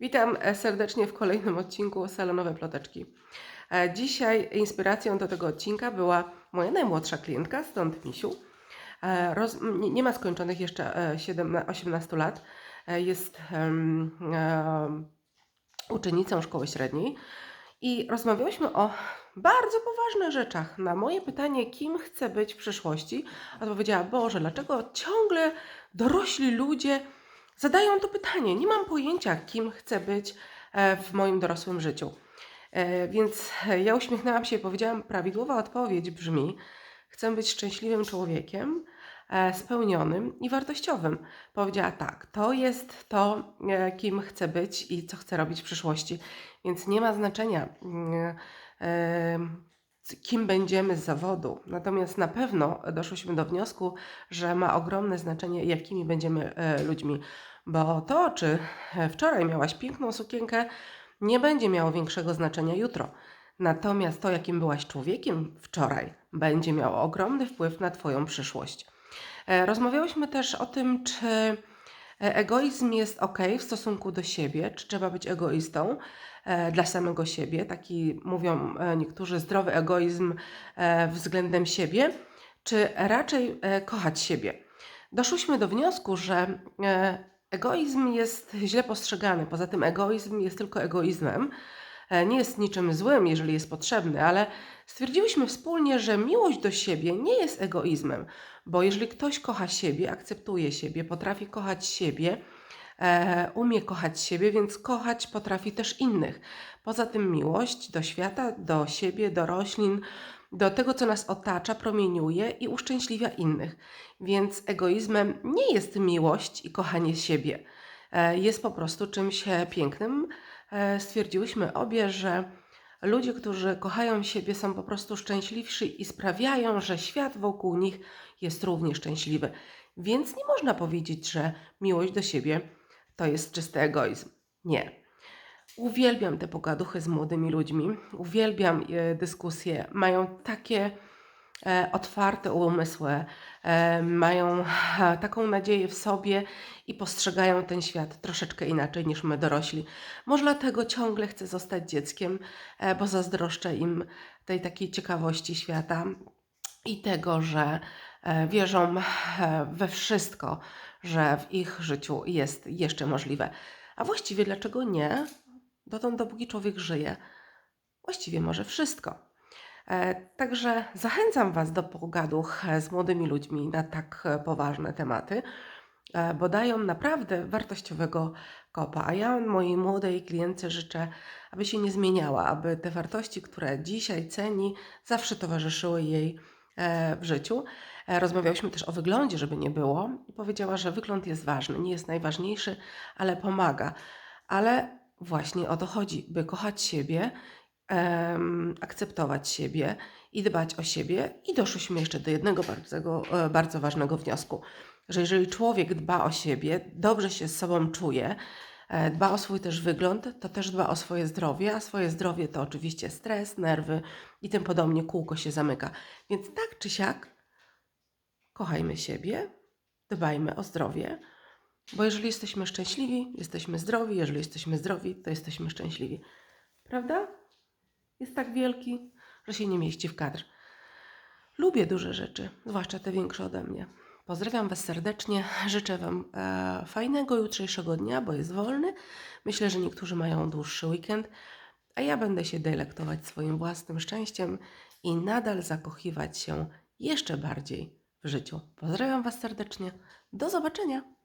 Witam e, serdecznie w kolejnym odcinku Salonowe Ploteczki. E, Dzisiaj inspiracją do tego odcinka była moja najmłodsza klientka, stąd Misiu. E, Roz, nie, ma skończonych jeszcze e, 7, 18 lat. E, Jest em, em, uczennicą szkoły średniej i rozmawiałyśmy o bardzo poważnych rzeczach. Na moje pytanie, kim chcę być w przyszłości, odpowiedziała: Boże, dlaczego ciągle dorośli ludzie zadają to pytanie? Nie mam pojęcia, kim chcę być e, w moim dorosłym życiu. E, Więc e, ja uśmiechnęłam się i powiedziałam: Prawidłowa odpowiedź brzmi: Chcę być szczęśliwym człowiekiem, spełnionym i wartościowym. Powiedziała tak, to jest to, kim chcę być i co chcę robić w przyszłości. Więc nie ma znaczenia, mm, kim będziemy z zawodu. Natomiast na pewno doszłyśmy do wniosku, że ma ogromne znaczenie, jakimi będziemy e, ludźmi. Bo to, czy e, wczoraj miałaś piękną sukienkę, nie będzie miało większego znaczenia jutro. Natomiast to, jakim byłaś człowiekiem wczoraj, będzie miało ogromny wpływ na Twoją przyszłość. E, Rozmawiałyśmy też o tym, czy egoizm jest ok w stosunku do siebie, czy trzeba być egoistą e, dla samego siebie. Taki mówią e, niektórzy zdrowy egoizm e, względem siebie, czy raczej e, kochać siebie. Doszłyśmy do wniosku, że e, egoizm jest źle postrzegany. Poza tym egoizm jest tylko egoizmem. E, Nie jest niczym złym, jeżeli jest potrzebny, ale stwierdziłyśmy wspólnie, że miłość do siebie nie jest egoizmem, bo jeżeli ktoś kocha siebie, akceptuje siebie, potrafi kochać siebie, e, umie kochać siebie, więc kochać potrafi też innych. Poza tym miłość do świata, do siebie, do roślin, do tego, co nas otacza, promieniuje i uszczęśliwia innych. Więc egoizmem nie jest miłość i kochanie siebie. E, Jest po prostu czymś pięknym. E, Stwierdziłyśmy obie, że ludzie, którzy kochają siebie, są po prostu szczęśliwsi i sprawiają, że świat wokół nich jest równie szczęśliwy. Więc nie można powiedzieć, że miłość do siebie to jest czysty egoizm. Nie. Uwielbiam te pogaduchy z młodymi ludźmi, uwielbiam e, dyskusje. Mają takie otwarte umysły, e, mają e, taką nadzieję w sobie i postrzegają ten świat troszeczkę inaczej niż my dorośli. Może dlatego ciągle chcę zostać dzieckiem, e, bo zazdroszczę im tej takiej ciekawości świata i tego, że e, wierzą e, we wszystko, że w ich życiu jest jeszcze możliwe. A właściwie dlaczego nie? Dotąd, dopóki człowiek żyje, właściwie może wszystko. E, Także zachęcam Was do pogaduch e, z młodymi ludźmi na tak e, poważne tematy, bo dają naprawdę wartościowego kopa. A ja mojej młodej klientce życzę, aby się nie zmieniała, aby te wartości, które dzisiaj ceni, zawsze towarzyszyły jej w życiu. Rozmawiałyśmy też o wyglądzie, żeby nie było, powiedziała, że wygląd jest ważny, nie jest najważniejszy, ale pomaga. Ale właśnie o to chodzi, by kochać siebie, akceptować siebie i dbać o siebie. I doszliśmy jeszcze do jednego bardzo, e, bardzo ważnego wniosku, że jeżeli człowiek dba o siebie, dobrze się z sobą czuje, e, dba o swój też wygląd, to też dba o swoje zdrowie, a swoje zdrowie to oczywiście stres, nerwy i tym podobnie kółko się zamyka. Więc tak czy siak, kochajmy siebie, dbajmy o zdrowie, bo jeżeli jesteśmy szczęśliwi, jesteśmy zdrowi, jeżeli jesteśmy zdrowi, to jesteśmy szczęśliwi. Prawda? Jest tak wielki, że się nie mieści w kadr. Lubię duże rzeczy, zwłaszcza te większe ode mnie. Pozdrawiam Was serdecznie, życzę Wam e, fajnego jutrzejszego dnia, bo jest wolny. Myślę, że niektórzy mają dłuższy weekend, a ja będę się delektować swoim własnym szczęściem i nadal zakochiwać się jeszcze bardziej w życiu. Pozdrawiam Was serdecznie. Do zobaczenia!